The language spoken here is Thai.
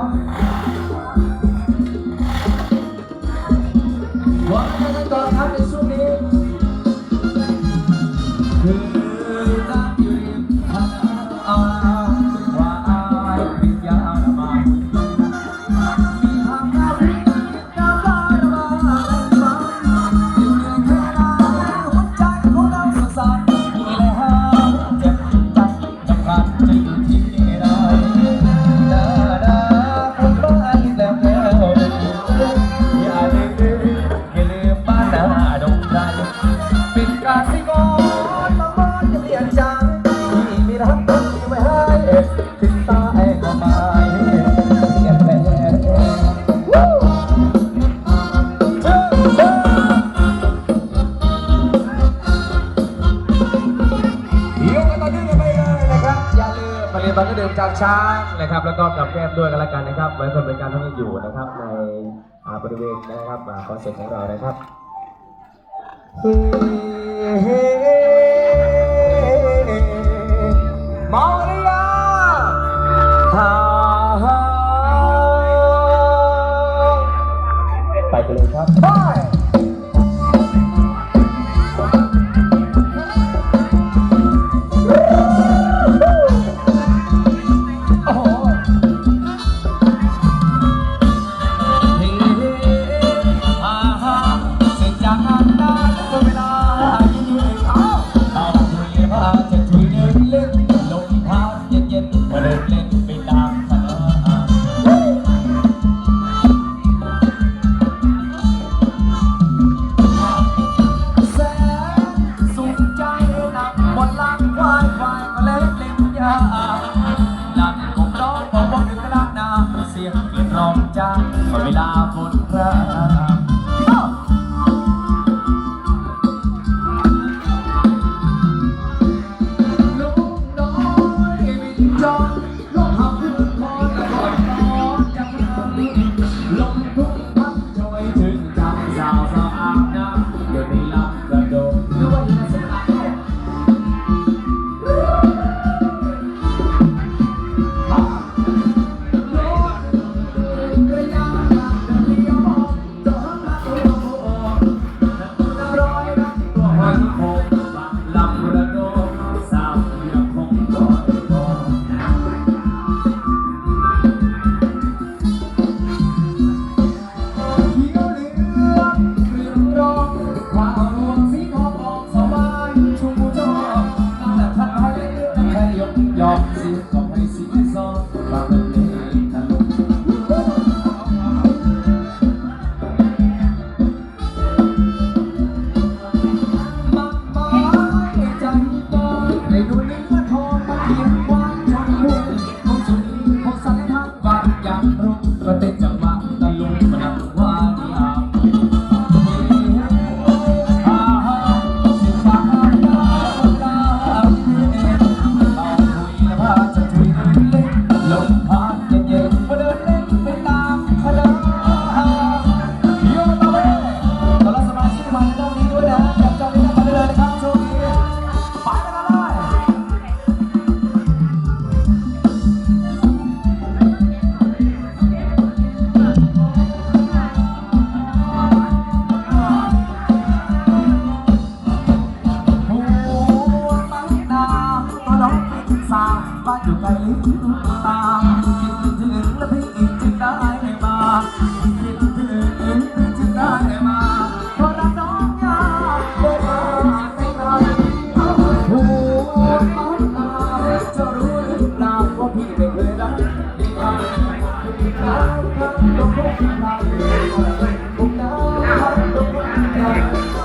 Tchau. มีบัตรดื่มจากช้างนะครับแล้วก็กับแก้มด้วยกันละกันนะครับไว้คนบริการท่านอยู่นะครับในบริเวณนะครับคอนเสิร์ตของเรานะครับมองเรียไปกันเลยครับ คนล้างควายควายก็เล็ดเล็มยาลางของร้องบอกว่าถึงกลางนาเสียงกลิ่นร้องจ้าเวลาฝนพระ Do จะไปตามคิดถึงและพี่จะได้มาคิดถึงจะได้มาเพราะรักน้องยาเลามาหน้ตาจะรู้หรือเปล่าว่าพี่ม่เคยรักดีกว่ารักกันก็งทำได้ผมรักกันก็งทำไ